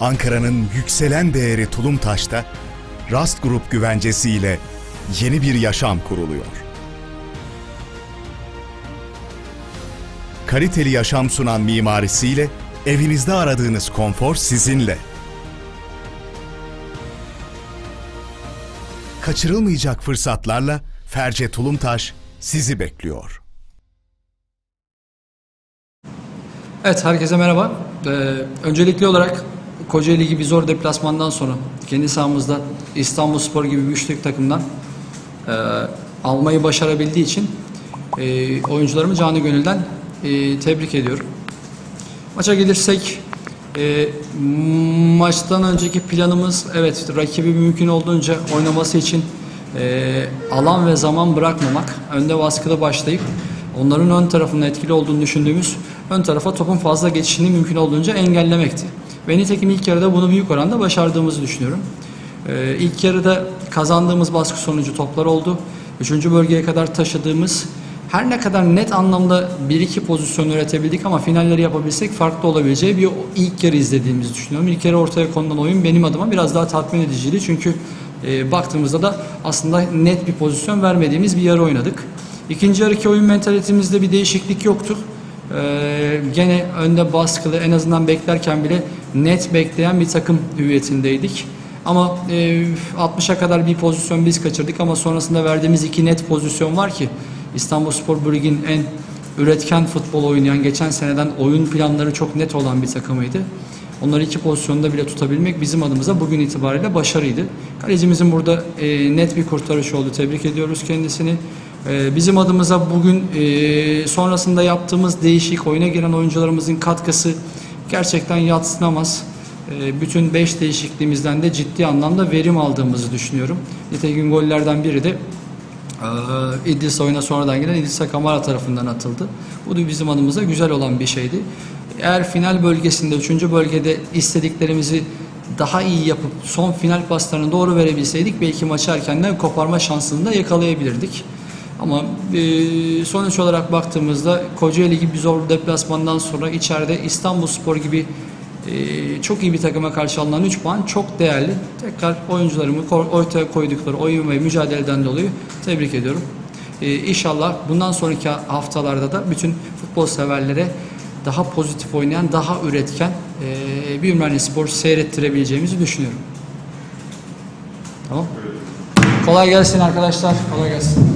Ankara'nın yükselen değeri Tulumtaş'ta Rast Grup güvencesiyle yeni bir yaşam kuruluyor. Kaliteli yaşam sunan mimarisiyle evinizde aradığınız konfor sizinle. Kaçırılmayacak fırsatlarla Ferce Tulumtaş sizi bekliyor. Evet, herkese merhaba. Ee, öncelikli olarak Kocaeli gibi zor deplasmandan sonra kendi sahamızda İstanbul Spor gibi bir üçlük takımdan e, almayı başarabildiği için e, oyuncularımı canı gönülden e, tebrik ediyorum. Maça gelirsek e, maçtan önceki planımız evet rakibi mümkün olduğunca oynaması için e, alan ve zaman bırakmamak, önde baskıda başlayıp onların ön tarafında etkili olduğunu düşündüğümüz ön tarafa topun fazla geçişini mümkün olduğunca engellemekti. Ve nitekim ilk yarıda bunu büyük oranda başardığımızı düşünüyorum. Ee, ilk yarıda kazandığımız baskı sonucu toplar oldu. Üçüncü bölgeye kadar taşıdığımız her ne kadar net anlamda bir iki pozisyon üretebildik ama finalleri yapabilsek farklı olabileceği bir ilk yarı izlediğimizi düşünüyorum. İlk yarı ortaya konulan oyun benim adıma biraz daha tatmin ediciydi. Çünkü e, baktığımızda da aslında net bir pozisyon vermediğimiz bir yarı oynadık. İkinci yarıki oyun mentalitemizde bir değişiklik yoktu. Ee, gene önde baskılı en azından beklerken bile net bekleyen bir takım hüviyetindeydik. Ama e, 60'a kadar bir pozisyon biz kaçırdık ama sonrasında verdiğimiz iki net pozisyon var ki İstanbulspor bu ligin en üretken futbol oynayan geçen seneden oyun planları çok net olan bir takımıydı. Onları iki pozisyonda bile tutabilmek bizim adımıza bugün itibariyle başarıydı. Kalecimizin burada e, net bir kurtarışı oldu. Tebrik ediyoruz kendisini. E, bizim adımıza bugün e, sonrasında yaptığımız değişik oyuna giren oyuncularımızın katkısı gerçekten yatsınamaz. E, bütün 5 değişikliğimizden de ciddi anlamda verim aldığımızı düşünüyorum. Nitekim gollerden biri de ee, İdris oyuna sonradan giren İdris Kamara tarafından atıldı. Bu da bizim adımıza güzel olan bir şeydi. Eğer final bölgesinde, üçüncü bölgede istediklerimizi daha iyi yapıp son final paslarını doğru verebilseydik belki maçı erkenden koparma şansını da yakalayabilirdik. Ama e, sonuç olarak baktığımızda Kocaeli gibi bir zor deplasmandan sonra içeride İstanbul Spor gibi ee, çok iyi bir takıma karşı alınan 3 puan çok değerli. Tekrar oyuncularımı ortaya koydukları oyun ve mücadeleden dolayı tebrik ediyorum. Ee, inşallah bundan sonraki haftalarda da bütün futbol severlere daha pozitif oynayan, daha üretken e, bir Ümraniye Spor seyrettirebileceğimizi düşünüyorum. Tamam. Kolay gelsin arkadaşlar. Kolay gelsin.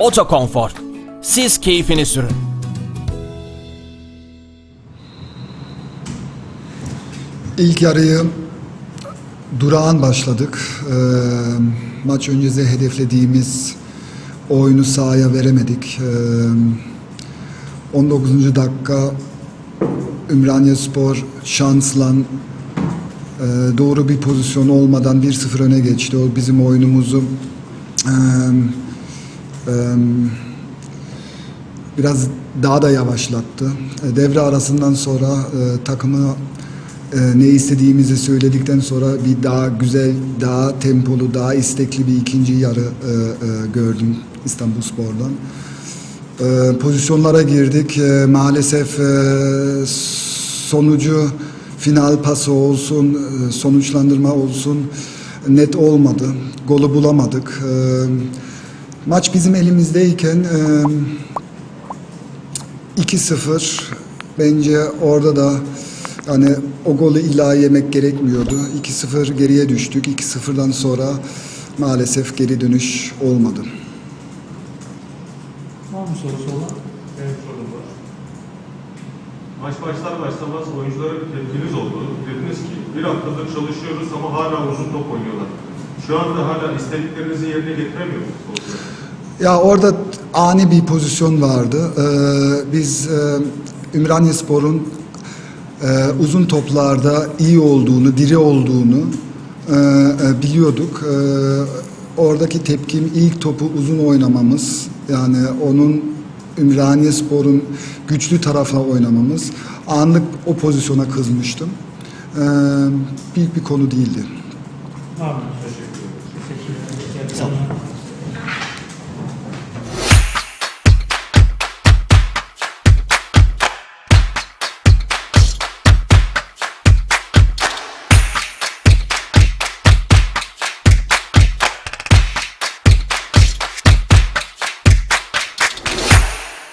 Otokonfor. Siz keyfini sürün. İlk yarıyı durağan başladık. Ee, maç öncesi hedeflediğimiz oyunu sahaya veremedik. Ee, 19. dakika Ümraniye Spor şansla e, doğru bir pozisyon olmadan 1-0 öne geçti. O bizim oyunumuzu e, biraz daha da yavaşlattı. E, Devre arasından sonra e, takımı e, ne istediğimizi söyledikten sonra bir daha güzel, daha tempolu, daha istekli bir ikinci yarı gördüm İstanbul Spor'dan. Pozisyonlara girdik. Maalesef sonucu final pası olsun, sonuçlandırma olsun net olmadı. Golü bulamadık. E, maç bizim elimizdeyken e, 2-0 bence orada da yani o golü illa yemek gerekmiyordu. 2-0 geriye düştük. 2-0'dan sonra maalesef geri dönüş olmadı. Var mı sorusu olan? Benim sorum var. Maç başlar başlamaz oyunculara bir tepkiniz oldu. Dediniz ki bir haftadır çalışıyoruz ama hala uzun top oynuyorlar. Şu anda hala istediklerinizi yerine getiremiyor musunuz? Ya orada ani bir pozisyon vardı. Ee, biz e, Ümraniye Spor'un e, uzun toplarda iyi olduğunu, diri olduğunu e, e, biliyorduk. E, oradaki tepkim ilk topu uzun oynamamız. Yani onun Ümraniye Spor'un güçlü tarafa oynamamız. Anlık o pozisyona kızmıştım. E, büyük bir konu değildi. Teşekkür